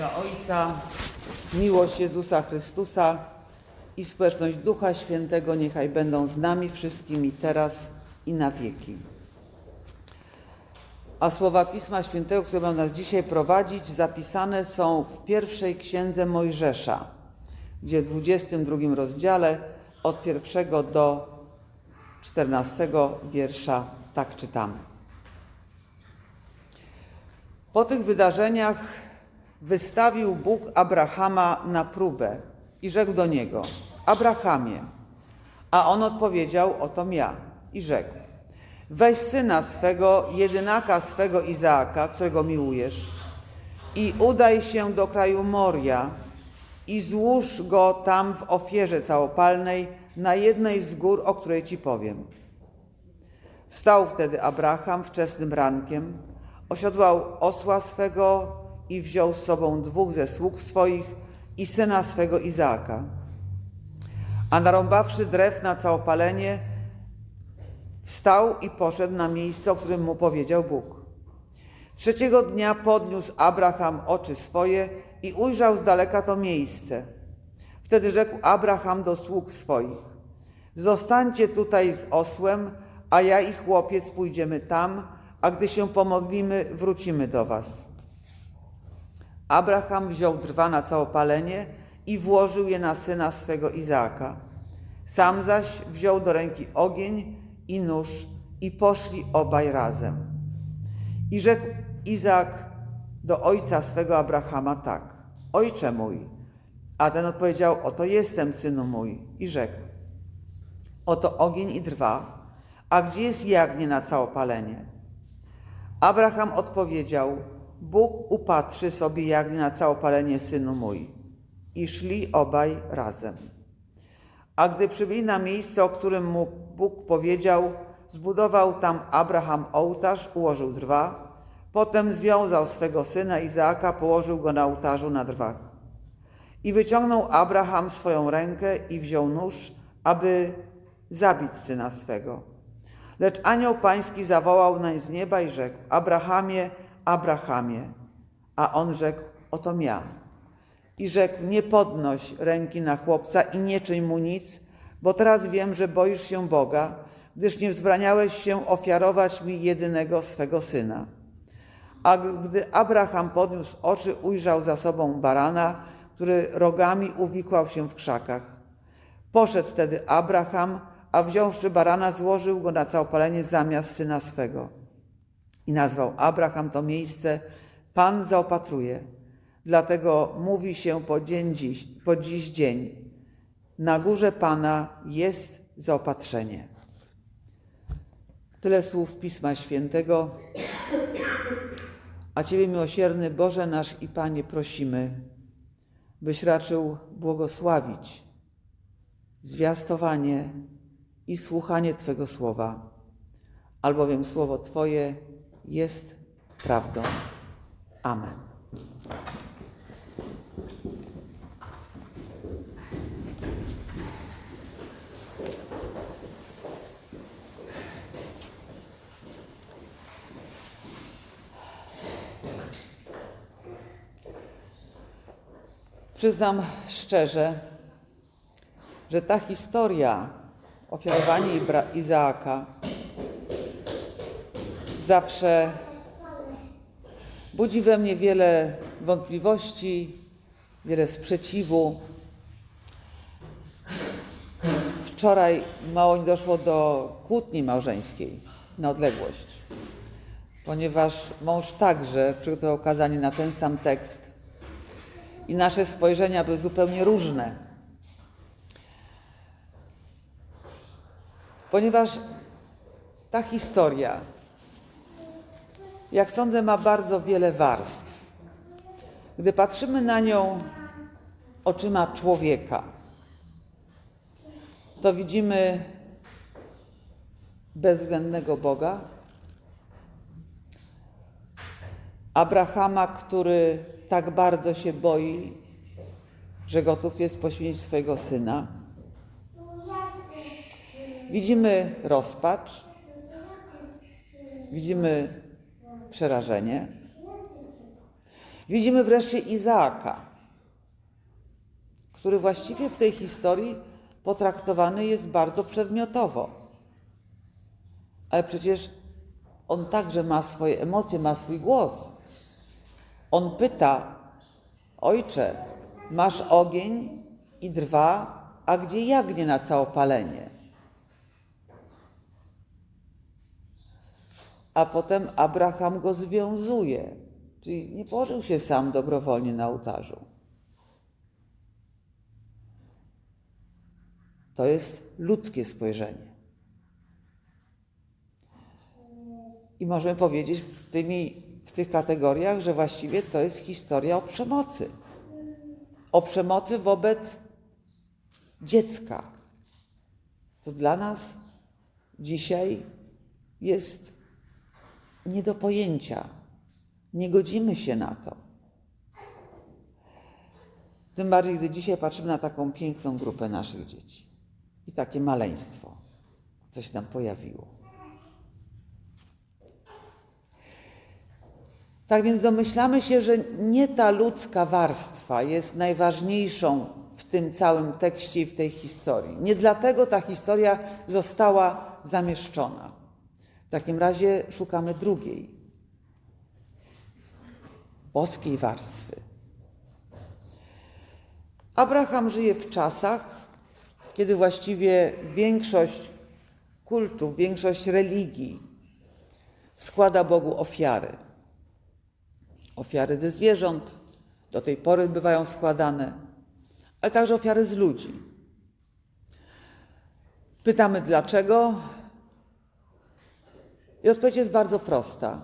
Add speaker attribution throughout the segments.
Speaker 1: Boga Ojca, miłość Jezusa Chrystusa i społeczność Ducha Świętego niechaj będą z nami wszystkimi teraz i na wieki. A słowa Pisma Świętego, które będą nas dzisiaj prowadzić, zapisane są w pierwszej księdze Mojżesza, gdzie w 22 rozdziale od pierwszego do 14 wiersza tak czytamy. Po tych wydarzeniach wystawił Bóg Abrahama na próbę i rzekł do niego: Abrahamie. A on odpowiedział: Otom ja. I rzekł: Weź syna swego, jedynaka swego Izaaka, którego miłujesz, i udaj się do kraju Moria i złóż go tam w ofierze całopalnej na jednej z gór, o której ci powiem. Wstał wtedy Abraham wczesnym rankiem, osiodłał osła swego i wziął z sobą dwóch ze sług swoich i syna swego Izaaka. A narąbawszy drew na całopalenie, wstał i poszedł na miejsce, o którym mu powiedział Bóg. Trzeciego dnia podniósł Abraham oczy swoje i ujrzał z daleka to miejsce. Wtedy rzekł Abraham do sług swoich: Zostańcie tutaj z osłem, a ja i chłopiec pójdziemy tam, a gdy się pomodlimy, wrócimy do was. Abraham wziął drwa na całopalenie i włożył je na syna swego Izaaka. Sam zaś wziął do ręki ogień i nóż i poszli obaj razem. I rzekł Izaak do ojca swego Abrahama tak: Ojcze mój. A ten odpowiedział: Oto jestem, synu mój. I rzekł: Oto ogień i drwa, a gdzie jest jagnię na całopalenie? Abraham odpowiedział: Bóg upatrzy sobie jagnię na całopalenie, synu mój. I szli obaj razem. A gdy przybyli na miejsce, o którym mu Bóg powiedział, zbudował tam Abraham ołtarz, ułożył drwa, potem związał swego syna Izaaka, położył go na ołtarzu na drwach. I wyciągnął Abraham swoją rękę i wziął nóż, aby zabić syna swego. Lecz anioł pański zawołał nań z nieba i rzekł: Abrahamie, Abrahamie. A on rzekł: Oto ja. I rzekł: Nie podnoś ręki na chłopca i nie czyń mu nic, bo teraz wiem, że boisz się Boga, gdyż nie wzbraniałeś się ofiarować mi jedynego swego syna. A gdy Abraham podniósł oczy, ujrzał za sobą barana, który rogami uwikłał się w krzakach. Poszedł wtedy Abraham, a wziąwszy barana, złożył go na całopalenie zamiast syna swego. I nazwał Abraham to miejsce Pan zaopatruje. Dlatego mówi się po, dzień dziś, po dziś dzień. Na górze Pana jest zaopatrzenie. Tyle słów Pisma Świętego. A Ciebie, miłosierny Boże nasz i Panie, prosimy, byś raczył błogosławić zwiastowanie i słuchanie Twego słowa, albowiem słowo Twoje jest prawdą. Amen. Przyznam szczerze, że ta historia ofiarowania Izaaka zawsze budzi we mnie wiele wątpliwości, wiele sprzeciwu. Wczoraj mało nie doszło do kłótni małżeńskiej na odległość, ponieważ mąż także przygotował kazanie na ten sam tekst i nasze spojrzenia były zupełnie różne. Ponieważ ta historia, jak sądzę, ma bardzo wiele warstw. Gdy patrzymy na nią oczyma człowieka, to widzimy bezwzględnego Boga, Abrahama, który tak bardzo się boi, że gotów jest poświęcić swojego syna. Widzimy rozpacz, widzimy przerażenie, Widzimy wreszcie Izaaka, który właściwie w tej historii potraktowany jest bardzo przedmiotowo. Ale przecież on także ma swoje emocje, ma swój głos. On pyta: Ojcze, masz ogień i drwa, a gdzie jagnie na całopalenie? A potem Abraham go związuje, czyli nie położył się sam dobrowolnie na ołtarzu. To jest ludzkie spojrzenie. I możemy powiedzieć w, tymi, w tych kategoriach, że właściwie to jest historia o przemocy. O przemocy wobec dziecka. To dla nas dzisiaj jest nie do pojęcia. Nie godzimy się na to. Tym bardziej, gdy dzisiaj patrzymy na taką piękną grupę naszych dzieci i takie maleństwo, co się tam pojawiło. Tak więc domyślamy się, że nie ta ludzka warstwa jest najważniejszą w tym całym tekście i w tej historii. Nie dlatego ta historia została zamieszczona. W takim razie szukamy drugiej, boskiej warstwy. Abraham żyje w czasach, kiedy właściwie większość kultów, większość religii składa Bogu ofiary. Ofiary ze zwierząt, do tej pory bywają składane, ale także ofiary z ludzi. Pytamy dlaczego? I odpowiedź jest bardzo prosta.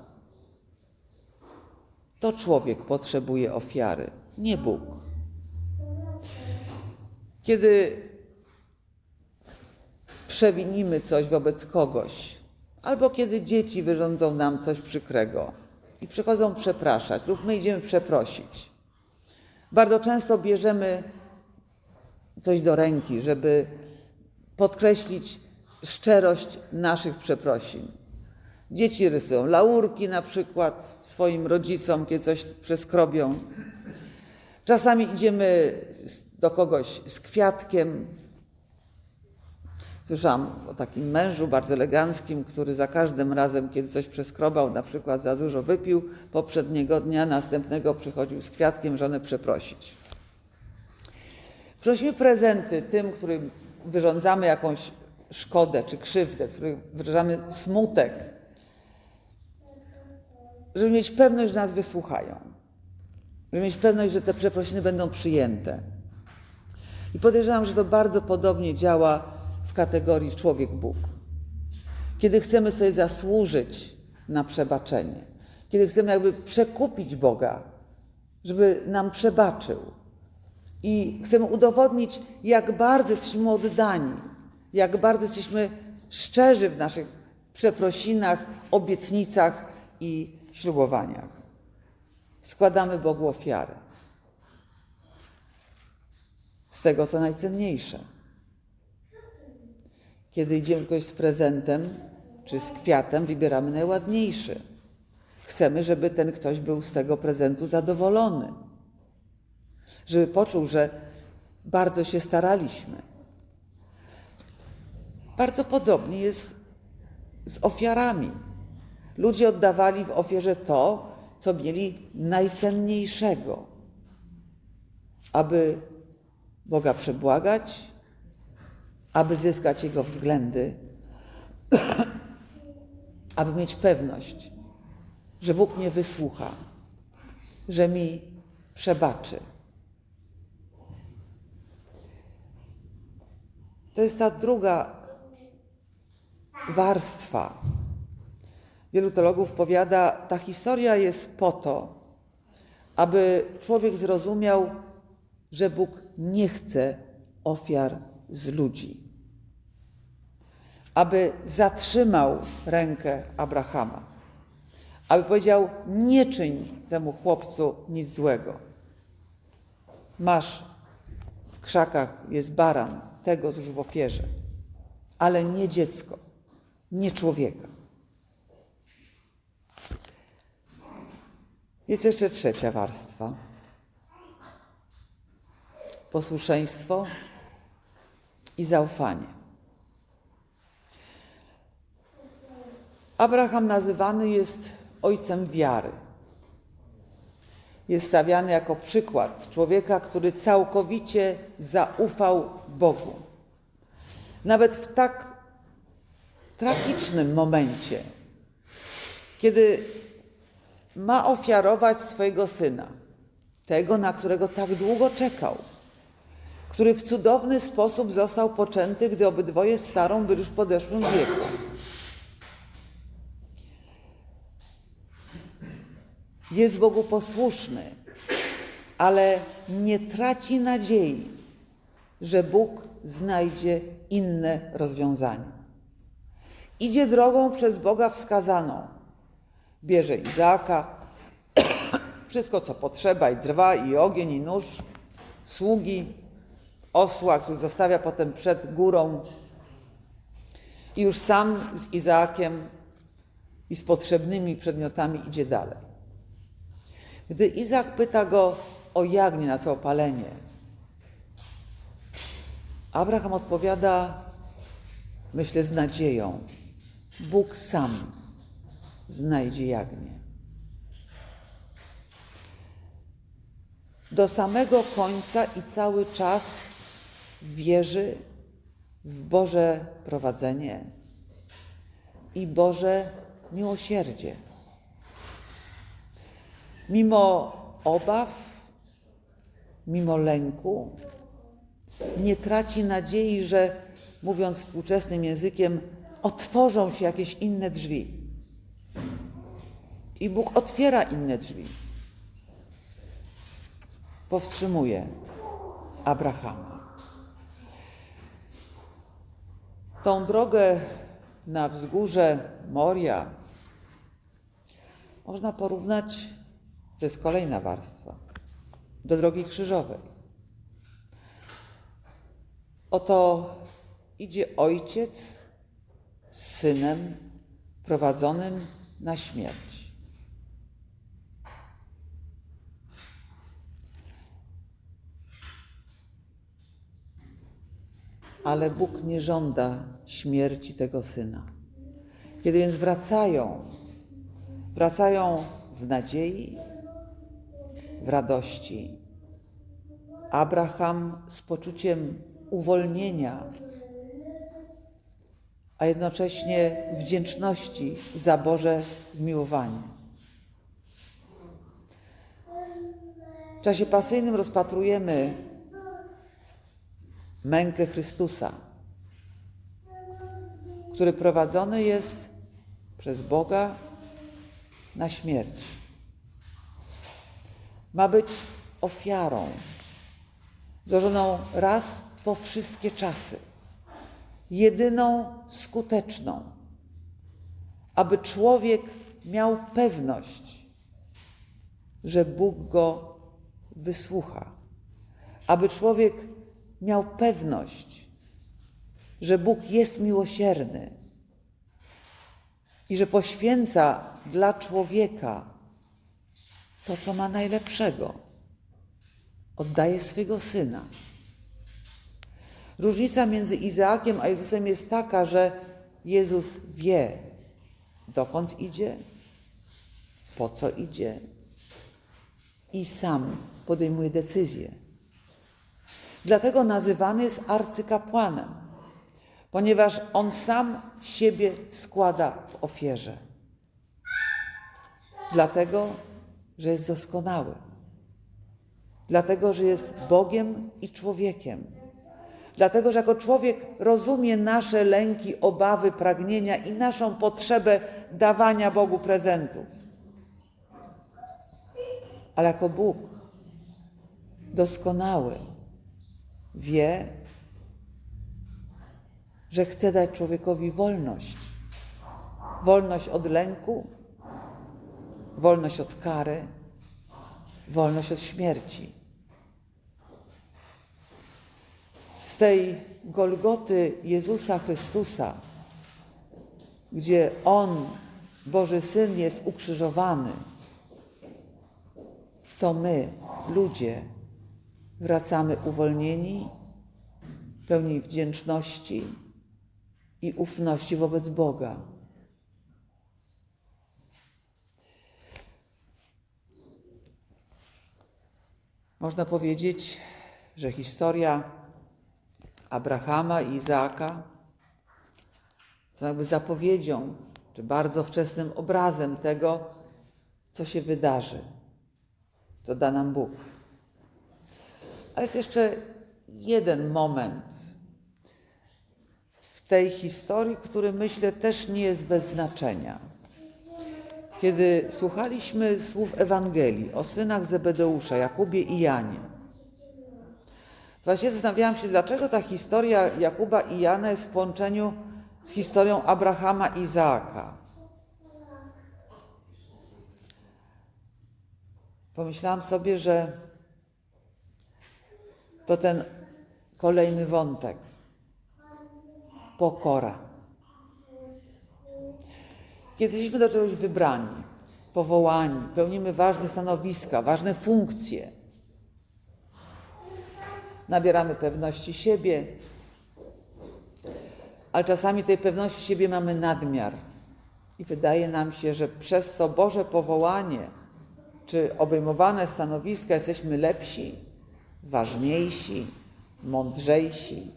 Speaker 1: To człowiek potrzebuje ofiary, nie Bóg. Kiedy przewinimy coś wobec kogoś, albo kiedy dzieci wyrządzą nam coś przykrego i przychodzą przepraszać, lub my idziemy przeprosić, bardzo często bierzemy coś do ręki, żeby podkreślić szczerość naszych przeprosin. Dzieci rysują laurki na przykład swoim rodzicom, kiedy coś przeskrobią. Czasami idziemy do kogoś z kwiatkiem. Słyszałam o takim mężu bardzo eleganckim, który za każdym razem, kiedy coś przeskrobał, na przykład za dużo wypił, poprzedniego dnia, następnego przychodził z kwiatkiem żonę przeprosić. Przynosimy prezenty tym, którym wyrządzamy jakąś szkodę czy krzywdę, którym wyrażamy smutek, żeby mieć pewność, że nas wysłuchają, żeby mieć pewność, że te przeprosiny będą przyjęte. I podejrzewam, że to bardzo podobnie działa w kategorii człowiek-Bóg. Kiedy chcemy sobie zasłużyć na przebaczenie, kiedy chcemy jakby przekupić Boga, żeby nam przebaczył i chcemy udowodnić, jak bardzo jesteśmy oddani, jak bardzo jesteśmy szczerzy w naszych przeprosinach, obietnicach i ślubowaniach. Składamy Bogu ofiarę. Z tego, co najcenniejsze. Kiedy idziemy do kogoś z prezentem czy z kwiatem, wybieramy najładniejszy. Chcemy, żeby ten ktoś był z tego prezentu zadowolony. Żeby poczuł, że bardzo się staraliśmy. Bardzo podobnie jest z ofiarami. Ludzie oddawali w ofierze to, co mieli najcenniejszego, aby Boga przebłagać, aby zyskać Jego względy, aby mieć pewność, że Bóg mnie wysłucha, że mi przebaczy. To jest ta druga warstwa. Wielu teologów powiada, ta historia jest po to, aby człowiek zrozumiał, że Bóg nie chce ofiar z ludzi. Aby zatrzymał rękę Abrahama. Aby powiedział: Nie czyń temu chłopcu nic złego. Masz w krzakach jest baran, tego złóż w ofierze, ale nie dziecko, nie człowieka. Jest jeszcze trzecia warstwa. Posłuszeństwo i zaufanie. Abraham nazywany jest ojcem wiary. Jest stawiany jako przykład człowieka, który całkowicie zaufał Bogu. Nawet w tak tragicznym momencie, kiedy ma ofiarować swojego syna, tego, na którego tak długo czekał, który w cudowny sposób został poczęty, gdy obydwoje z Sarą byli już w podeszłym wieku. Jest Bogu posłuszny, ale nie traci nadziei, że Bóg znajdzie inne rozwiązanie. Idzie drogą przez Boga wskazaną. Bierze Izaaka, wszystko co potrzeba, i drwa, i ogień, i nóż, sługi, osła, który zostawia potem przed górą. I już sam z Izaakiem i z potrzebnymi przedmiotami idzie dalej. Gdy Izaak pyta go o jagnię na całopalenie, Abraham odpowiada, myślę, z nadzieją: Bóg sam znajdzie jagnię. Do samego końca i cały czas wierzy w Boże prowadzenie i Boże miłosierdzie. Mimo obaw, mimo lęku, nie traci nadziei, że, mówiąc współczesnym językiem, otworzą się jakieś inne drzwi. I Bóg otwiera inne drzwi. Powstrzymuje Abrahama. Tą drogę na wzgórze Moria można porównać, to jest kolejna warstwa, do drogi krzyżowej. Oto idzie ojciec z synem prowadzonym na śmierć. Ale Bóg nie żąda śmierci tego syna. Kiedy więc wracają, wracają w nadziei, w radości. Abraham z poczuciem uwolnienia, a jednocześnie wdzięczności za Boże zmiłowanie. W czasie pasyjnym rozpatrujemy mękę Chrystusa, który prowadzony jest przez Boga na śmierć. Ma być ofiarą złożoną raz po wszystkie czasy, jedyną skuteczną, aby człowiek miał pewność, że Bóg go wysłucha, aby człowiek miał pewność, że Bóg jest miłosierny i że poświęca dla człowieka to, co ma najlepszego. Oddaje swego syna. Różnica między Izaakiem a Jezusem jest taka, że Jezus wie, dokąd idzie, po co idzie i sam podejmuje decyzję. Dlatego nazywany jest arcykapłanem, ponieważ on sam siebie składa w ofierze. Dlatego, że jest doskonały. Dlatego, że jest Bogiem i człowiekiem. Dlatego, że jako człowiek rozumie nasze lęki, obawy, pragnienia i naszą potrzebę dawania Bogu prezentów. Ale jako Bóg doskonały wie, że chce dać człowiekowi wolność. Wolność od lęku, wolność od kary, wolność od śmierci. Z tej Golgoty Jezusa Chrystusa, gdzie On, Boży Syn, jest ukrzyżowany, to my, ludzie, wracamy uwolnieni, pełni wdzięczności i ufności wobec Boga. Można powiedzieć, że historia Abrahama i Izaaka są jakby zapowiedzią, czy bardzo wczesnym obrazem tego, co się wydarzy, co da nam Bóg. Ale jest jeszcze jeden moment w tej historii, który myślę też nie jest bez znaczenia. Kiedy słuchaliśmy słów Ewangelii o synach Zebedeusza, Jakubie i Janie, właśnie zastanawiałam się, dlaczego ta historia Jakuba i Jana jest w połączeniu z historią Abrahama i Izaaka. Pomyślałam sobie, że to ten kolejny wątek. Pokora. Kiedy jesteśmy do czegoś wybrani, powołani, pełnimy ważne stanowiska, ważne funkcje, nabieramy pewności siebie, ale czasami tej pewności siebie mamy nadmiar. I wydaje nam się, że przez to Boże powołanie czy obejmowane stanowiska jesteśmy lepsi, ważniejsi, mądrzejsi.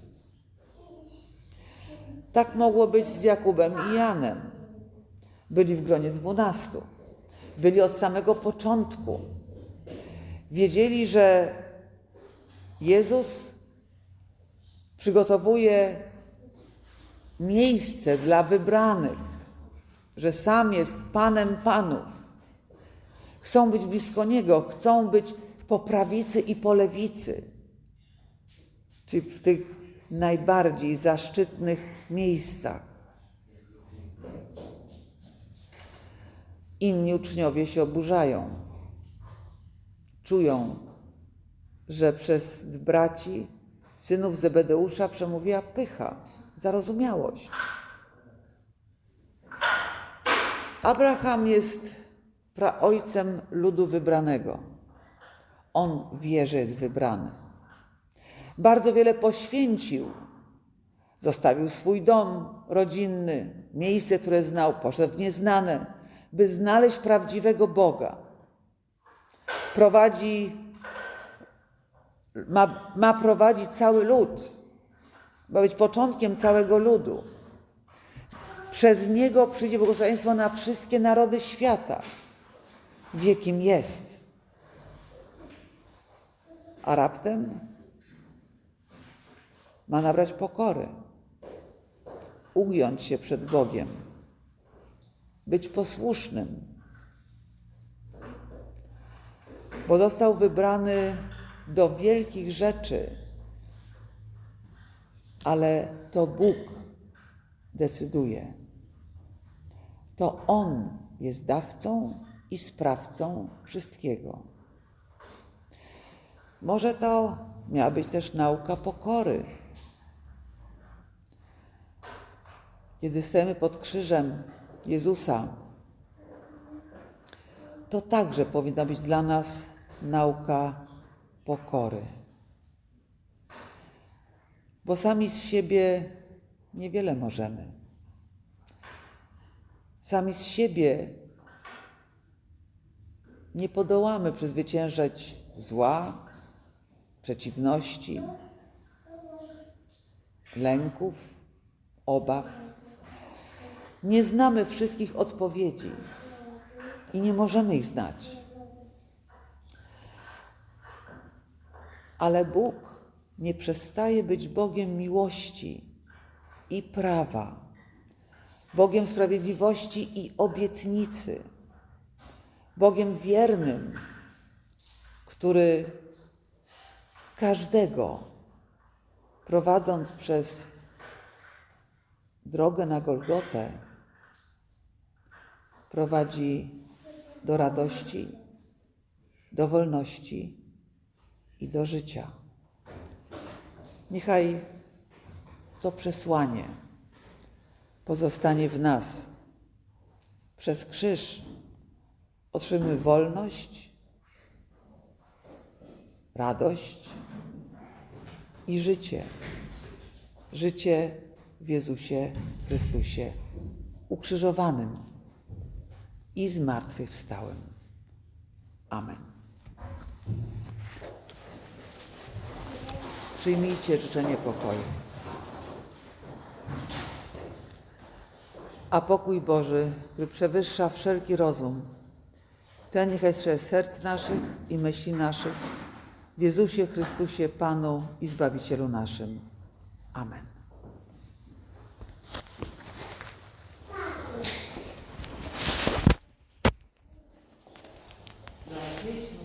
Speaker 1: Tak mogło być z Jakubem i Janem. Byli w gronie dwunastu. Byli od samego początku. Wiedzieli, że Jezus przygotowuje miejsce dla wybranych, że sam jest Panem Panów. Chcą być blisko Niego, chcą być po prawicy i po lewicy, czyli w tych najbardziej zaszczytnych miejscach. Inni uczniowie się oburzają. Czują, że przez braci, synów Zebedeusza przemówiła pycha, zarozumiałość. Abraham jest praojcem ludu wybranego. On wie, że jest wybrany. Bardzo wiele poświęcił. Zostawił swój dom rodzinny, miejsce, które znał, poszedł w nieznane, by znaleźć prawdziwego Boga. Prowadzi, ma, ma prowadzić cały lud, ma być początkiem całego ludu. Przez niego przyjdzie błogosławieństwo na wszystkie narody świata. Wie, kim jest. A raptem ma nabrać pokory, ugiąć się przed Bogiem, być posłusznym, bo został wybrany do wielkich rzeczy, ale to Bóg decyduje. To On jest dawcą i sprawcą wszystkiego. Może to miała być też nauka pokory. Kiedy stajemy pod krzyżem Jezusa, to także powinna być dla nas nauka pokory. Bo sami z siebie niewiele możemy. Sami z siebie nie podołamy przezwyciężać zła, przeciwności, lęków, obaw. Nie znamy wszystkich odpowiedzi i nie możemy ich znać. Ale Bóg nie przestaje być Bogiem miłości i prawa, Bogiem sprawiedliwości i obietnicy, Bogiem wiernym, który każdego prowadząc przez drogę na Golgotę, prowadzi do radości, do wolności i do życia. Niechaj to przesłanie pozostanie w nas. Przez krzyż otrzymamy wolność radość i życie. Życie w Jezusie Chrystusie ukrzyżowanym i zmartwychwstałym. Amen. Przyjmijcie życzenie pokoju. A pokój Boży, który przewyższa wszelki rozum, ten niechaj strzeże serc naszych i myśli naszych w Jezusie Chrystusie, Panu i Zbawicielu naszym. Amen.